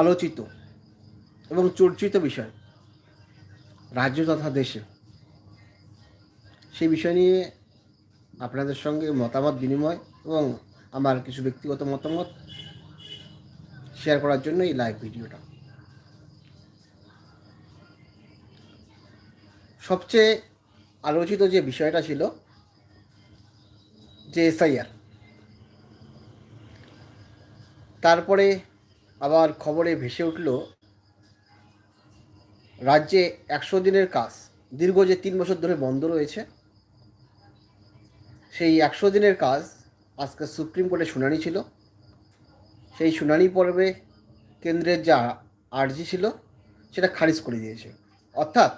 আলোচিত এবং চর্চিত বিষয়, রাজ্য তথা দেশে। সেই বিষয় নিয়ে আপনাদের সঙ্গে মতামত বিনিময় এবং আমার কিছু ব্যক্তিগত মতামত শেয়ার করার জন্য এই লাইভ ভিডিওটা সবচেয়ে আলোচিত যে বিষয়টা ছিল, যে এসআইআর তারপরে আবার খবরে ভেসে উঠল, রাজ্যে একশো দিনের কাজ। দীর্ঘ যে তিন বছর ধরে বন্ধ রয়েছে, সেই একশো দিনের কাজ আজকে সুপ্রিম কোর্টে শুনানি ছিল। সেই শুনানি পর্বে কেন্দ্রের যা আর্জি ছিল, সেটা খারিজ করে দিয়েছে। অর্থাৎ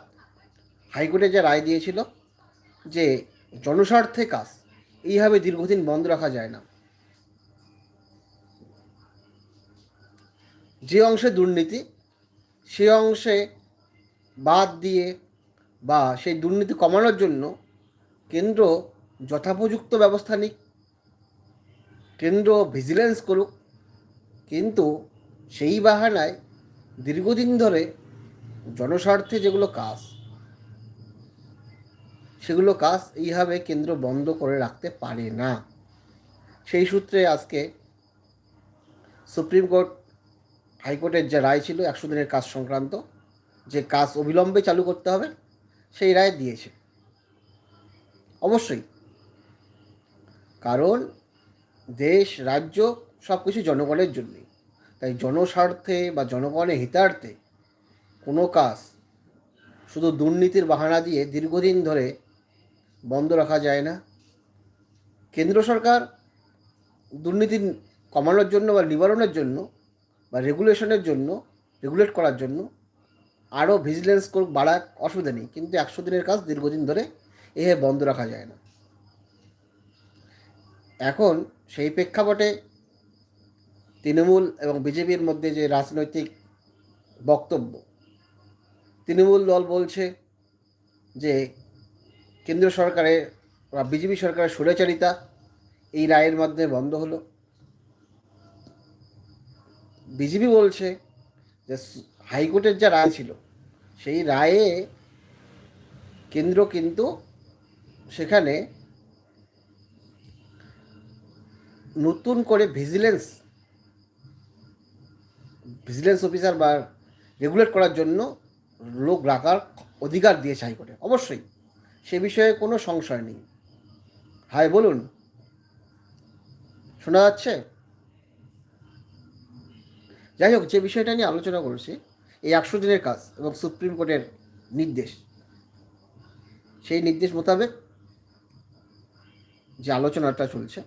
হাইকোর্টে যে রায় দিয়েছিল যে জনস্বার্থে কাজ, এইভাবে দীর্ঘদিন বন্ধ রাখা যায় না। যে অংশে দুর্নীতি, সে অংশে বাদ দিয়ে বা সেই দুর্নীতি কমানোর জন্য কেন্দ্র যথোপযুক্ত ব্যবস্থা নিক, কেন্দ্র ভিজিলেন্স করুক, কিন্তু সেই বাহানায় দীর্ঘদিন ধরে জনস্বার্থে যেগুলো কাজ, সেগুলো কাজ এইভাবে কেন্দ্র বন্ধ করে রাখতে পারে না। সেই সূত্রে আজকে সুপ্রিম কোর্ট হাইকোর্টের যে রায় ছিল একশো দিনের কাজ সংক্রান্ত, যে কাজ অবিলম্বে চালু করতে হবে, সেই রায় দিয়েছে। অবশ্যই। কারণ দেশ, রাজ্য সব কিছু জনগণের জন্যই। তাই জনস্বার্থে বা জনগণের হিতার্থে কোনো কাজ শুধু দুর্নীতির বাহানা দিয়ে দীর্ঘদিন ধরে বন্ধ রাখা যায় না। কেন্দ্র সরকার দুর্নীতি কমানোর জন্য বা নিবারণের জন্য বা রেগুলেশনের জন্য রেগুলেট করার জন্য আরও ভিজিলেন্স বাড়াক অসুবিধা নেই। কিন্তু একশো দিনের কাজ দীর্ঘদিন ধরে এভাবে বন্ধ রাখা যায় না। এখন সেই প্রেক্ষাপটে তৃণমূল এবং বিজেপির মধ্যে যে রাজনৈতিক বক্তব্য, তৃণমূল দল বলছে যে কেন্দ্র সরকারের বা বিজেপি সরকারের সুরেচারিতা এই রায়ের মাধ্যমে বন্ধ হলো। বিজেপি বলছে যে হাইকোর্টের যা রায় ছিল, সেই রায়ে কেন্দ্র কিন্তু সেখানে নতুন করে ভিজিলেন্স ভিজিলেন্স অফিসার বা রেগুলেট করার জন্য লোক রাখার অধিকার দিয়েছে হাইকোর্টে। অবশ্যই, সে বিষয়ে কোনো সংশয় নেই। হাই বলুন। শোনা যাচ্ছে? যাই হোক, যে বিষয়টা নিয়ে আলোচনা করেছি, এই একশো দিনের কাজ এবং সুপ্রিম কোর্টের নির্দেশ, সেই নির্দেশ মোতাবেক যে আলোচনাটা চলছে,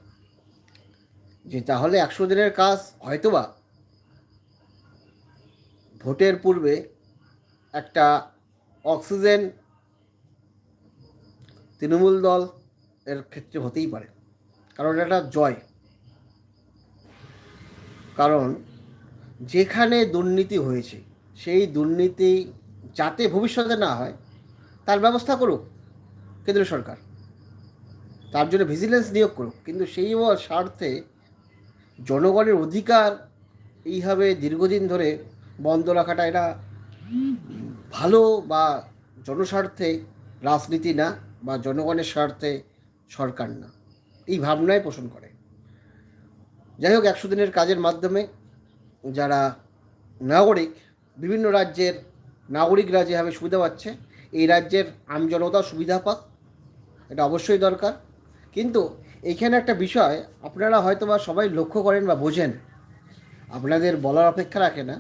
যে তাহলে একশো দিনের কাজ হয়তোবা ভোটের পূর্বে একটা অক্সিজেন তৃণমূল দল এর ক্ষেত্রে হতেই পারে, কারণ এটা জয়। কারণ যেখানে দুর্নীতি হয়েছে, সেই দুর্নীতি যাতে ভবিষ্যতে না হয়, তার ব্যবস্থা করুক কেন্দ্র সরকার। তার জন্য ভিজিলেন্স নিয়োগ করুক। কিন্তু সেই স্বার্থে জনগণের অধিকার এইভাবে দীর্ঘদিন ধরে বন্ধ রাখাটা এটা ভালো বা জনস্বার্থে রাজনীতি না বা জনগণের স্বার্থে সরকার না। এই ভাবনায় পোষণ করে। যাই হোক, একশো দিনের কাজের মাধ্যমে যারা নাগরিক, বিভিন্ন রাজ্যের নাগরিকরা যেভাবে সুবিধা পাচ্ছে, এই রাজ্যের আমজনতা সুবিধা পাক, এটা অবশ্যই দরকার। কিন্তু এইখানে একটা বিষয়, আপনারা হয়তো বা সবাই লক্ষ্য করেন বা বোঝেন, আপনাদের বলার অপেক্ষা রাখে না,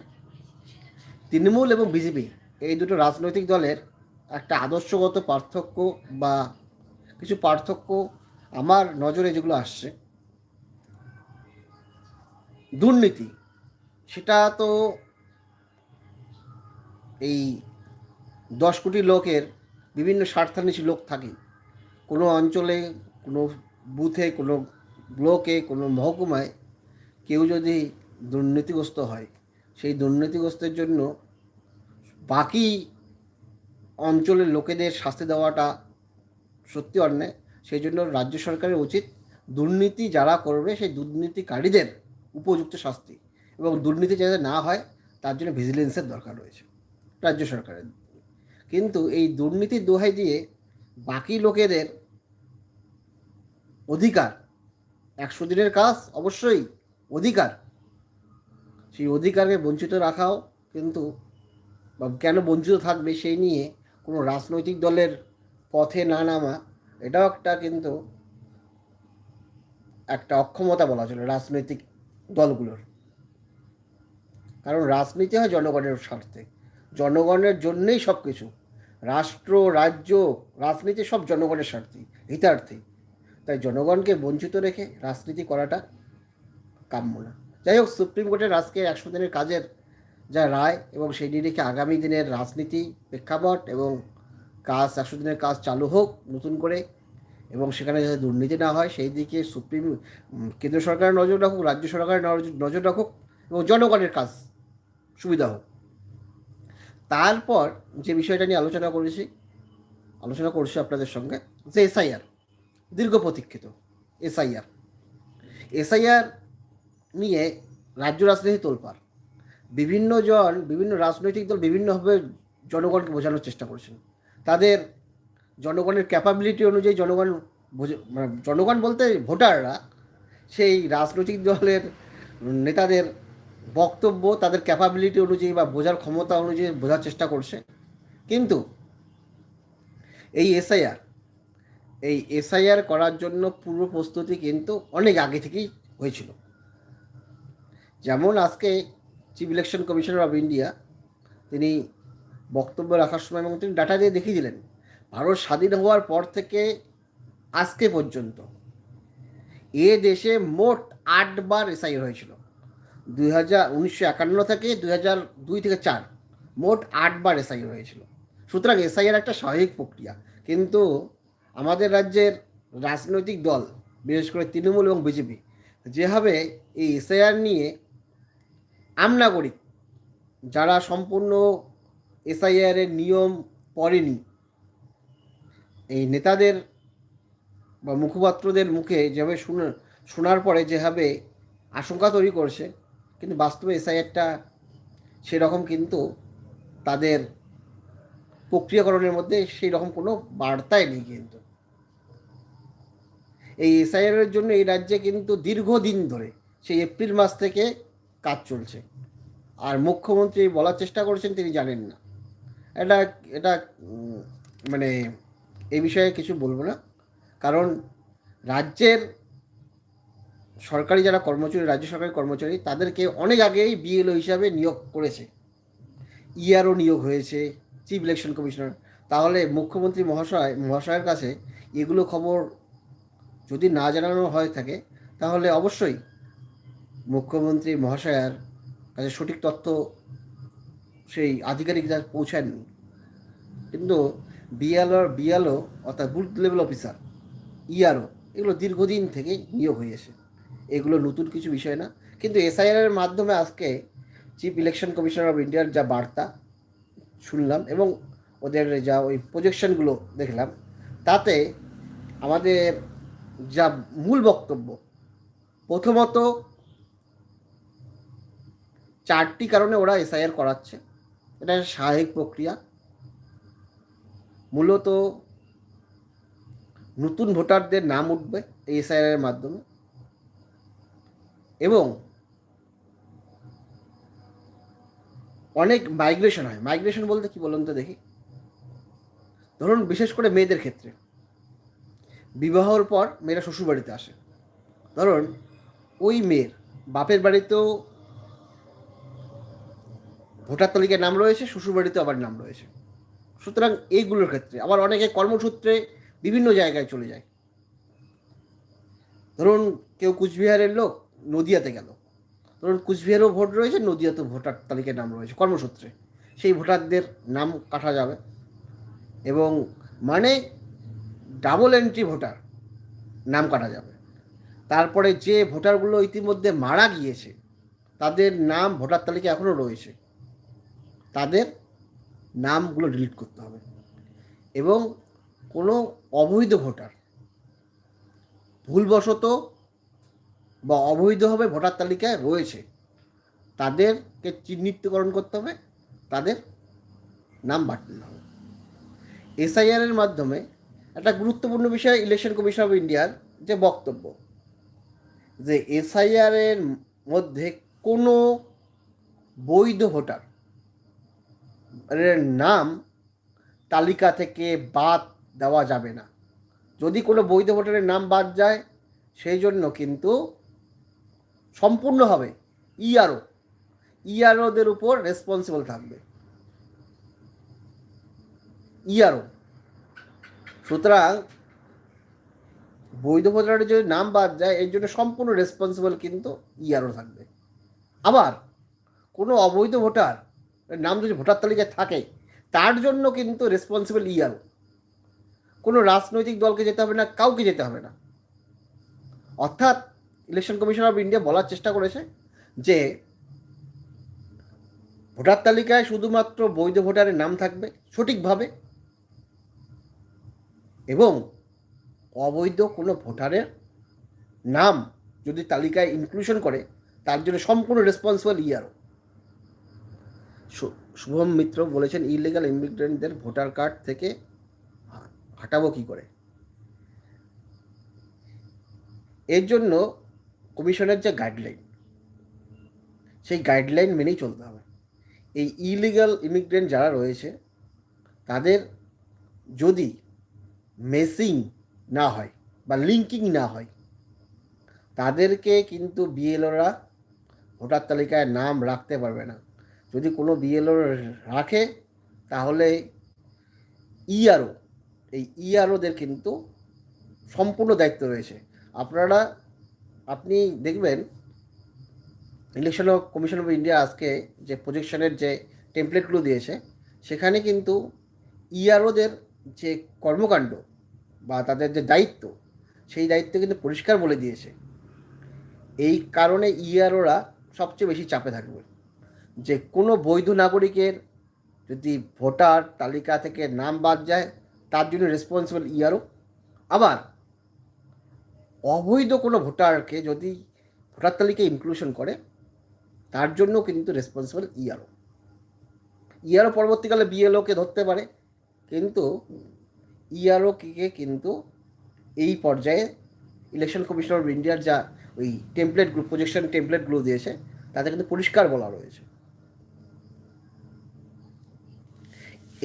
তৃণমূল এবং বিজেপি, এই দুটো রাজনৈতিক দলের একটা আদর্শগত পার্থক্য বা কিছু পার্থক্য আমার নজরে যেগুলো আসছে, দুর্নীতি। সেটা তো এই দশ কোটি লোকের বিভিন্ন স্বার্থান্বেষী লোক থাকে। কোনো অঞ্চলে, কোনো বুথে, কোনো ব্লকে, কোনো মহকুমায় কেউ যদি দুর্নীতিগ্রস্ত হয়, সেই দুর্নীতিগ্রস্তের জন্য বাকি অঞ্চলের লোকেদের শাস্তি দেওয়াটা সত্যি অন্যায় সেই জন্য রাজ্য সরকারের উচিত দুর্নীতি যারা করবে, সেই দুর্নীতিকারীদের উপযুক্ত শাস্তি। এবং দুর্নীতি যাতে না হয়, তার জন্য ভিজিলেন্সের দরকার রয়েছে, রাজ্য সরকারের। কিন্তু এই দুর্নীতির দোহাই দিয়ে বাকি লোকেদের অধিকার, একশো দিনের কাজ অবশ্যই অধিকার। সেই অধিকারকে বঞ্চিত রাখাও কিন্তু কেন বঞ্চিত থাকবে সেই নিয়ে কোনো রাজনৈতিক দলের পথে না নামা, এটাও একটা কিন্তু একটা অক্ষমতা বলা চলে রাজনৈতিক দলগুলোর। কারণ রাজনীতি হয় জনগণের স্বার্থে। জনগণের জন্যেই সব কিছু রাষ্ট্র, রাজ্য, রাজনীতি সব জনগণের স্বার্থে, হিতার্থে। তাই জনগণকে বঞ্চিত রেখে রাজনীতি করাটা কাম্য না। যাই হোক, সুপ্রিম কোর্টের আজকে একশো দিনের কাজের যা রায় এবং সেই নিরিখে আগামী দিনের রাজনীতি প্রেক্ষাপট এবং কাজ, একশো দিনের কাজ চালু হোক নতুন করে এবং সেখানে যাতে দুর্নীতি না হয়, সেই দিকে সুপ্রিম কেন্দ্র সরকারের নজর রাখুক, রাজ্য সরকারের নজর- নজর রাখুক এবং জনগণের কাজ সুবিধা হোক। তারপর যে বিষয়টা নিয়ে আলোচনা করেছি, আলোচনা করছি আপনাদের সঙ্গে, যে এসআইআর, দীর্ঘ প্রতীক্ষিত এসআইআর। এসআইআর নিয়ে রাজ্য রাজনীতি তোলপার বিভিন্ন জন, বিভিন্ন রাজনৈতিক দল বিভিন্নভাবে জনগণকে বোঝানোর চেষ্টা করছেন। তাদের জনগণের ক্যাপাবিলিটি অনুযায়ী জনগণ মানে জনগণ বলতে ভোটাররা সেই রাজনৈতিক দলের নেতাদের বক্তব্য তাদের ক্যাপাবিলিটি অনুযায়ী বা বোঝার ক্ষমতা অনুযায়ী বোঝার চেষ্টা করছে। কিন্তু এই এসআইআর এই এসআইআর করার জন্য পূর্ব প্রস্তুতি কিন্তু অনেক আগে থেকেই হয়েছিল। যেমন আজকে chief election commissioner of India তিনি বক্তব্য রাখার সময় এবং তিনি ডাটা দিয়ে দেখিয়ে দিলেন, ভারত স্বাধীন হওয়ার পর থেকে আজকে পর্যন্ত এ দেশে মোট আটবার এসআই হয়েছিল। দুই হাজার উনিশশো একান্ন থেকে দুই হাজার দুই থেকে চার, মোট আটবার এসআই হয়েছিল। সুতরাং এসআইয়ের একটা স্বাভাবিক প্রক্রিয়া। কিন্তু আমাদের রাজ্যের রাজনৈতিক দল, বিশেষ করে তৃণমূল এবং বিজেপি, যেভাবে এই এসআইআর নিয়ে আমনাগরিক যারা সম্পূর্ণ এসআইআর এর নিয়ম পড়েনি, এই নেতাদের বা মুখপাত্রদের মুখে যেভাবে শুনে শোনার পরে যেভাবে আশঙ্কা তৈরি করছে কিন্তু বাস্তবে এসআইআরটা সেরকম কিন্তু তাদের প্রক্রিয়াকরণের মধ্যে সেই রকম কোনো বার্তাই নেই কিন্তু। এই এসআইআর এর জন্য এই রাজ্যে কিন্তু দীর্ঘদিন ধরে সেই এপ্রিল মাস থেকে কাজ চলছে। আর মুখ্যমন্ত্রী বলার চেষ্টা করছেন, তিনি জানেন না। এটা এটা মানে এ বিষয়ে কিছু বলব না। কারণ রাজ্যের সরকারি যারা কর্মচারী, রাজ্য সরকারি কর্মচারী, তাদেরকে অনেক আগেই বিএলও হিসাবে নিয়োগ করেছে। ইআরও নিয়োগ হয়েছে চিফ ইলেকশন কমিশনার তাহলে মুখ্যমন্ত্রী মহাশয়, মহাশয়ের কাছে এগুলো খবর যদি না জানানো হয়ে থাকে, তাহলে অবশ্যই মুখ্যমন্ত্রী মহাশয়ার কাছে সঠিক তথ্য সেই আধিকারিকরা পৌঁছায়নি কিন্তু বিএলও বিএলও অর্থাৎ বুথ লেভেল অফিসার ইআরও এগুলো দীর্ঘদিন থেকে নিয়োগ হয়েছে এগুলো নতুন কিছু বিষয় না। কিন্তু এসআইআর এর মাধ্যমে আজকে চিফ ইলেকশন কমিশনার অফ ইন্ডিয়ার যা বার্তা শুনলাম এবং ওদের যা ওই প্রজেকশনগুলো দেখলাম, তাতে আমাদের যা মূল বক্তব্য, প্রথমত চারটি কারণে ওরা এসআইআর করাচ্ছে। এটা স্বাভাবিক প্রক্রিয়া। মূলত নতুন ভোটারদের নাম উঠবে এই এসআইআর মাধ্যমে। এবং অনেক মাইগ্রেশন হয়। মাইগ্রেশন বলতে কি বলুন তো দেখি? ধরুন বিশেষ করে মেয়েদের ক্ষেত্রে। বিবাহর পর মেয়েরা শ্বশুরবাড়িতে আসে। ধরুন ওই মেয়ের বাপের বাড়িতেও ভোটার তালিকায় নাম রয়েছে শ্বশুরবাড়িতে আবার নাম রয়েছে। সুতরাং এইগুলোর ক্ষেত্রে আবার অনেকে কর্মসূত্রে বিভিন্ন জায়গায় চলে যায়। ধরুন কেউ কুচবিহারের লোক নদিয়াতে গেল। ধরুন কুচবিহারেও ভোট রয়েছে, নদিয়াতেও ভোটার তালিকায় নাম রয়েছে, কর্মসূত্রে। সেই ভোটারদের নাম কাটা যাবে এবং মানে ডাবল এন্ট্রি ভোটার নাম কাটা যাবে। তারপরে যে ভোটারগুলো ইতিমধ্যে মারা গিয়েছে, তাদের নাম ভোটার তালিকা এখনও রয়েছে, তাদের নামগুলো ডিলিট করতে হবে এবং কোনো অবৈধ ভোটার ভুলবশত বা অবৈধভাবে ভোটার তালিকায় রয়েছে, তাদেরকে চিহ্নিতকরণ করতে হবে, তাদের নাম বাড়তে হবে। এসআইআর এর মাধ্যমে একটা গুরুত্বপূর্ণ বিষয় ইলেকশন কমিশন অফ ইন্ডিয়ার যে বক্তব্য, যে এসআইআর এর মধ্যে কোনো বৈধ ভোটার নাম তালিকা থেকে বাদ দেওয়া যাবে না। যদি কোনো বৈধ ভোটারের নাম বাদ যায়, সেই জন্য কিন্তু সম্পূর্ণভাবে ইআরও ইআরওদের উপর রেসপন্সিবল থাকবে। ইআরও সুতরাং বৈধ ভোটারের যদি নাম বাদ যায়, এর জন্য সম্পূর্ণ রেসপন্সিবল কিন্তু ইআরও থাকবে। আবার কোনো অবৈধ ভোটার নাম যদি ভোটার তালিকায় থাকে, তার জন্য কিন্তু রেসপন্সিবল ইআরও কোনো রাজনৈতিক দলকে যেতে হবে না, কাউকে যেতে হবে না। অর্থাৎ ইলেকশন কমিশন অফ ইন্ডিয়া বলার চেষ্টা করেছে যে ভোটার তালিকায় শুধুমাত্র বৈধ ভোটারের নাম থাকবে সঠিকভাবে এবং অবৈধ কোনো ভোটারের নাম যদি তালিকায় ইনক্লুশন করে, তার জন্য সম্পূর্ণ রেসপন্সিবল ইয়ারও শুভম মিত্র বলেছেন ইলিগাল ইমিগ্রেন্টদের ভোটার কার্ড থেকে হাঁটাবো কী করে? এর জন্য কমিশনের যে গাইডলাইন সেই গাইডলাইন মেনেই চলতে হবে। এই ইলিগাল ইমিগ্রেন্ট যারা রয়েছে, তাদের যদি মেসিং না হয় বা লিঙ্কিং না হয়, তাদেরকে কিন্তু বিএলওরা ভোটার তালিকায় নাম রাখতে পারবে না। যদি কোনো বিএলও রাখে, তাহলে ইআরও এই ইআরওদের কিন্তু সম্পূর্ণ দায়িত্ব রয়েছে। আপনারা আপনি দেখবেন ইলেকশন কমিশন অফ ইন্ডিয়া আজকে যে প্রজেকশনের যে টেমপ্লেটগুলো দিয়েছে, সেখানে কিন্তু ইআরওদের যে কর্মকাণ্ড বা তাদের যে দায়িত্ব, সেই দায়িত্ব কিন্তু পরিষ্কার বলে দিয়েছে। এই কারণে ইআরওরা সবচেয়ে বেশি চাপে থাকবে। যে কোনো বৈধ নাগরিকের যদি ভোটার তালিকা থেকে নাম বাদ যায়, তার জন্য রেসপন্সিবল ইআরও আবার অবৈধ কোনো ভোটারকে যদি ভোটার তালিকায় ইনক্লুশন করে, তার জন্য কিন্তু রেসপন্সিবল ইআরও ইআরও পরবর্তীকালে বিএলওকে ধরতে পারে, কিন্তু ইআরও কে কিন্তু এই পর্যায়ে ইলেকশন কমিশন অফ ইন্ডিয়ার যা ওই টেমপ্লেট গ্রুপ প্রজেকশন টেমপ্লেটগুলো দিয়েছে, তাতে কিন্তু পরিষ্কার বলা রয়েছে।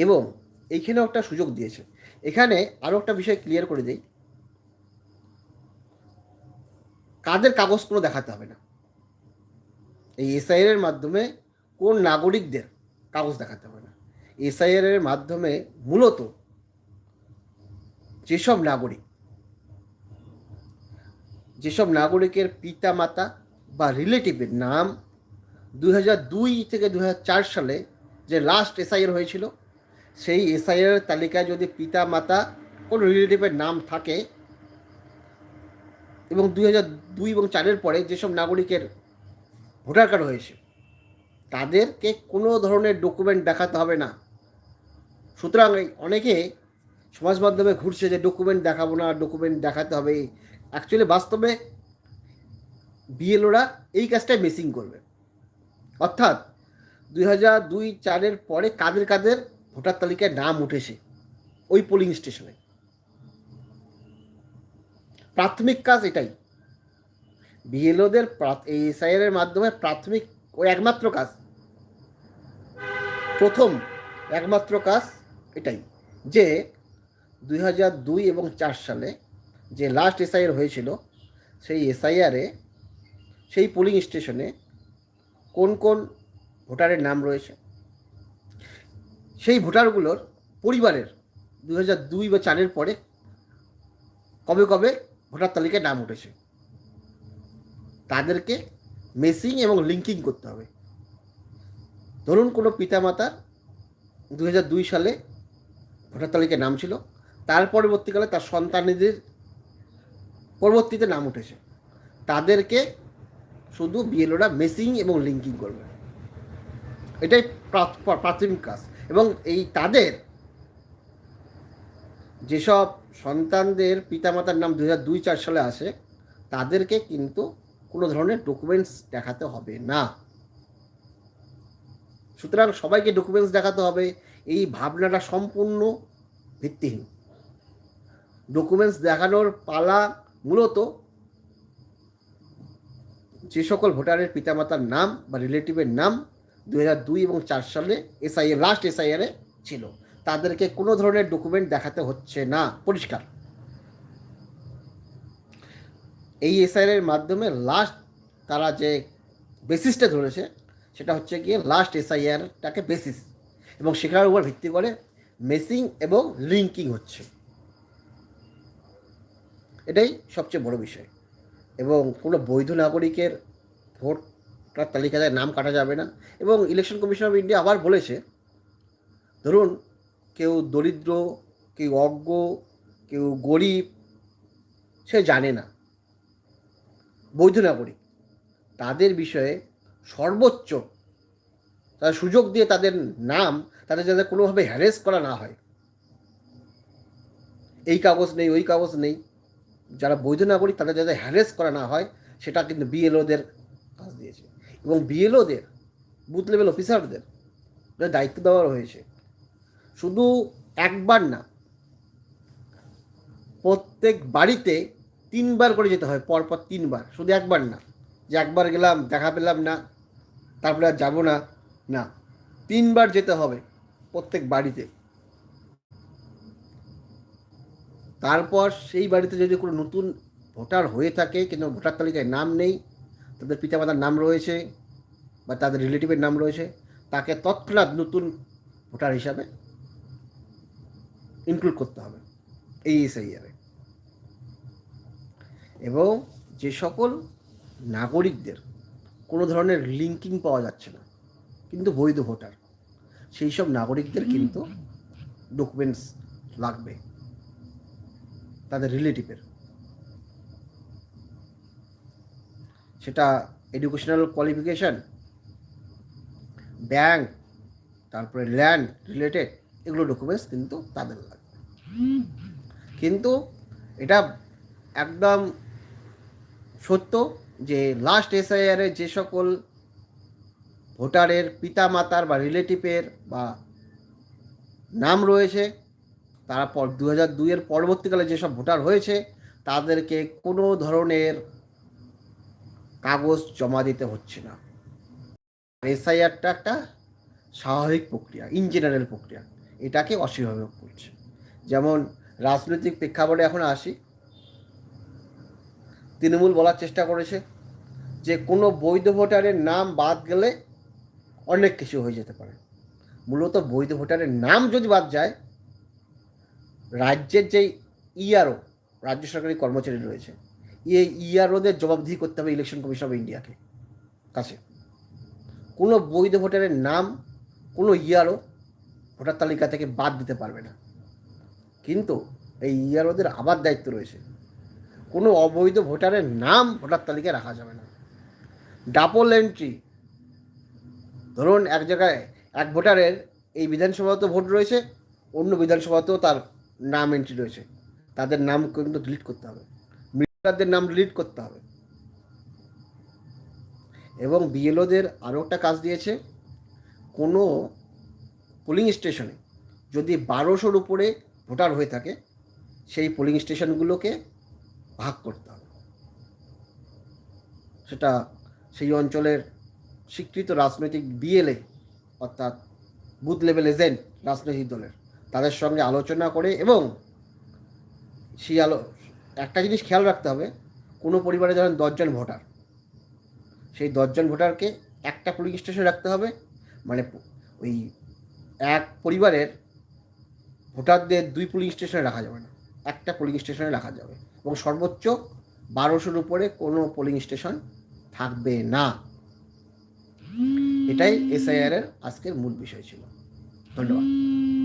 এবং এইখানেও একটা সুযোগ দিয়েছে। এখানে আরও একটা বিষয় ক্লিয়ার করে দিই। কাদের কাগজ কোনো দেখাতে হবে না? এই এসআইআর এর মাধ্যমে কোন নাগরিকদের কাগজ দেখাতে হবে না? এসআইআর এর মাধ্যমে মূলত যেসব নাগরিক, যেসব নাগরিকের পিতা মাতা বা রিলেটিভের নাম দু হাজার দুই থেকে দু হাজার চার সালে যে লাস্ট এসআইআর হয়েছিল, সেই এসআইআর তালিকায় যদি পিতা মাতা কোনো রিলেটিভের নাম থাকে এবং দুই হাজার দুই এবং চারের পরে যেসব নাগরিকের ভোটার কার্ড হয়েছে, তাদেরকে কোনো ধরনের ডকুমেন্ট দেখাতে হবে না। সুতরাং অনেকে সমাজ মাধ্যমে ঘুরছে যে ডকুমেন্ট দেখাবো না ডকুমেন্ট দেখাতে হবে। অ্যাকচুয়ালি বাস্তবে বিএলওরা এই কাজটাই মিসিং করবে। অর্থাৎ দুই হাজার দুই চারের পরে কাদের কাদের ভোটার তালিকায় নাম উঠেছে ওই পোলিং স্টেশনে প্রাথমিক কাজ এটাই। বিএলওদের এই এসআইআর এর মাধ্যমে প্রাথমিক ওই একমাত্র কাজ। প্রথম একমাত্র কাজ এটাই যে দুই হাজার দুই এবং চার সালে যে লাস্ট এসআইআর হয়েছিল, সেই এসআইআরে সেই পোলিং স্টেশনে কোন কোন ভোটারের নাম রয়েছে? সেই ভোটারগুলোর পরিবারের দু হাজার দুই বা চারের পরে কবে কবে ভোটার তালিকায় নাম উঠেছে। তাদেরকে মেসিং এবং লিঙ্কিং করতে হবে। ধরুন কোনো পিতামাতার দু সালে ভোটার তালিকায় নাম ছিল, তার পরবর্তীকালে তার সন্তানদের পরবর্তীতে নাম উঠেছে। তাদেরকে শুধু বিএলওরা মেসিং এবং লিঙ্কিং করবে। এটাই প্রাথমিক কাজ এবং এই তাদের যেসব সন্তানদের পিতামাতার নাম দু চার সালে আসে, তাদেরকে কিন্তু কোনো ধরনের ডকুমেন্টস দেখাতে হবে না। সুতরাং সবাইকে ডকুমেন্টস দেখাতে হবে, এই ভাবনাটা সম্পূর্ণ ভিত্তিহীন। ডকুমেন্টস দেখানোর পালা মূলত যে সকল ভোটারের পিতামাতার নাম বা রিলেটিভের নাম দু দুই এবং চার সালে এসআইএ লাস্ট এসআইআরে ছিল। তাদেরকে কোনো ধরনের ডকুমেন্ট দেখাতে হচ্ছে না। পরিষ্কার। এই এসআইআর মাধ্যমে লাস্ট তারা যে বেসিসটা ধরেছে, সেটা হচ্ছে গিয়ে লাস্ট এসআইআরটাকে বেসিস এবং সেখানের উপর ভিত্তি করে মেসিং এবং লিঙ্কিং হচ্ছে। এটাই সবচেয়ে বড় বিষয়। এবং কোনো বৈধ নাগরিকের ভোটার তালিকায় নাম কাটা যাবে না। এবং ইলেকশন কমিশন অফ ইন্ডিয়া আবার বলেছে, ধরুন কেউ দরিদ্র, কেউ অজ্ঞ, কেউ গরিব, সে জানে না। বৈধ নাগরিক। তাদের বিষয়ে সর্বোচ্চ তাদের সুযোগ দিয়ে তাদের নাম তাদের যাতে কোনোভাবে হ্যারেস করা না হয়। এই কাগজ নেই, ওই কাগজ নেই। যারা বৈধ নাগরিক, তাদের যাতে হ্যারেস করা না হয়, সেটা কিন্তু বিএলওদের কাজ দিয়েছে। এবং বিএলওদের বুথ লেভেল অফিসারদের দায়িত্ব দেওয়া হয়েছে শুধু একবার না, প্রত্যেক বাড়িতে তিনবার করে যেতে হয়, পরপর তিনবার। শুধু একবার না, যে একবার গেলাম, দেখা পেলাম না, তারপরে আর যাব না না। তিনবার যেতে হবে প্রত্যেক বাড়িতে। তারপর সেই বাড়িতে যদি কোনো নতুন ভোটার হয়ে থাকে, কিন্তু ভোটার তালিকায় নাম নেই, তাদের পিতামাতার নাম রয়েছে বা তাদের রিলেটিভের নাম রয়েছে, তাকে তৎক্ষণাৎ নতুন ভোটার হিসাবে ইনক্লুড করতে হবে। এই এসআইআরে এবং যে সকল নাগরিকদের কোনো ধরনের লিঙ্কিং পাওয়া যাচ্ছে না, কিন্তু বৈধ ভোটার, সেই সব নাগরিকদের কিন্তু ডকুমেন্টস লাগবে তাদের রিলেটিভের সেটা এডুকেশনাল কোয়ালিফিকেশান ব্যাংক তারপরে ল্যান্ড রিলেটেড এগুলো ডকুমেন্টস কিন্তু তাদের লাগবে। কিন্তু এটা একদম সত্য যে লাস্ট এসআইআরে যে সকল ভোটারের পিতা মাতার বা রিলেটিভের বা নাম রয়েছে, তারা পর দু হাজার দুইয়ের পরবর্তীকালে যেসব ভোটার হয়েছে, তাদেরকে কোনো ধরনের কাগজ জমা দিতে হচ্ছে না। এসআইআরটা একটা স্বাভাবিক প্রক্রিয়া ইন জেনারেল প্রক্রিয়া। এটাকে অস্বাভাবিক করছে। যেমন রাজনৈতিক প্রেক্ষাপটে এখন আসি, তৃণমূল বলার চেষ্টা করেছে যে কোনো বৈধ ভোটারের নাম বাদ গেলে অনেক কিছু হয়ে যেতে পারে। মূলত বৈধ ভোটারের নাম যদি বাদ যায়, রাজ্যের যেই ইআরও রাজ্য সরকারি কর্মচারী রয়েছে, এই ইআরওদের জবাবদিহি করতে হবে ইলেকশন কমিশন অফ ইন্ডিয়াকে কাছে। কোনো বৈধ ভোটারের নাম কোনো ইআরও ভোটার তালিকা থেকে বাদ দিতে পারবে না। কিন্তু এই ইআরওদের আবার দায়িত্ব রয়েছে। কোনো অবৈধ ভোটারের নাম ভোটার তালিকায় রাখা যাবে না। Double entry. ধরুন এক জায়গায় এক ভোটারের এই বিধানসভাতেও ভোট রয়েছে, অন্য বিধানসভাতেও তার নাম এন্ট্রি রয়েছে। তাদের নাম কিন্তু ডিলিট করতে হবে। মৃতাদের নাম ডিলিট করতে হবে। এবং বিএলওদের আরও একটা কাজ দিয়েছে, কোনো পোলিং স্টেশনে যদি বারোশোর উপরে ভোটার হয়ে থাকে, সেই পোলিং স্টেশনগুলোকে ভাগ করতে হবে। সেটা সেই অঞ্চলের স্বীকৃত রাজনৈতিক বিএলএ অর্থাৎ বুথ লেভেল এজেন্ট রাজনৈতিক দলের, তাদের সঙ্গে আলোচনা করে এবং সেই আলো, একটা জিনিস খেয়াল রাখতে হবে, কোনো পরিবারে ধরেন দশজন ভোটার, সেই দশজন ভোটারকে একটা পোলিং স্টেশনে রাখতে হবে মানে ওই এক পরিবারের ভোটারদের দুই পোলিং স্টেশনে রাখা যাবে না। একটা পোলিং স্টেশনে রাখা যাবে। এবং সর্বোচ্চ বারোশোর উপরে কোনো পোলিং স্টেশন থাকবে না। এটাই এসআইআর এর আজকের মূল বিষয় ছিল। ধন্যবাদ।